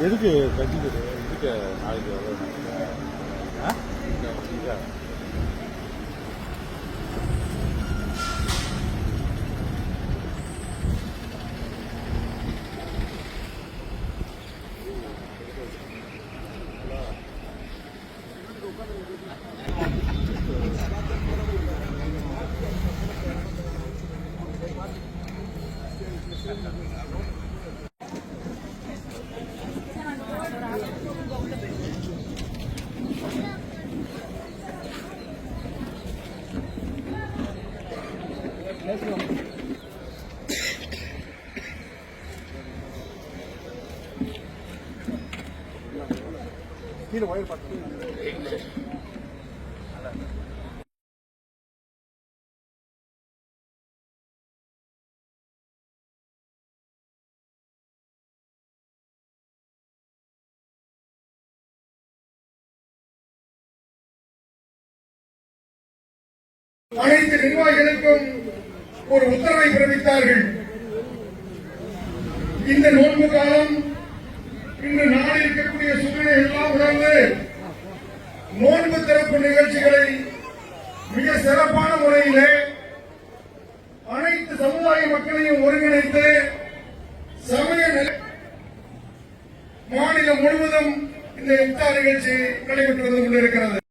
எதுக்கு கட்சிக்குது எதுக்கு நாளைக்கு வர கீழே ஒயர் பார்த்து அனைத்து நிர்வாகிகளுக்கும் ஒரு உத்தரவை பிறப்பித்தார்கள். இந்த நோன்பு காலம் இன்று நாளில் இருக்கக்கூடிய சூழ்நிலை எல்லாம் உணர்ந்து நோன்பு திறப்பு நிகழ்ச்சிகளை மிக சிறப்பான முறையிலே அனைத்து சமுதாய மக்களையும் ஒருங்கிணைத்து சமய மாநிலம் முழுவதும் இந்த இப்தார் நிகழ்ச்சி நடைபெற்று வந்து கொண்டிருக்கிறது.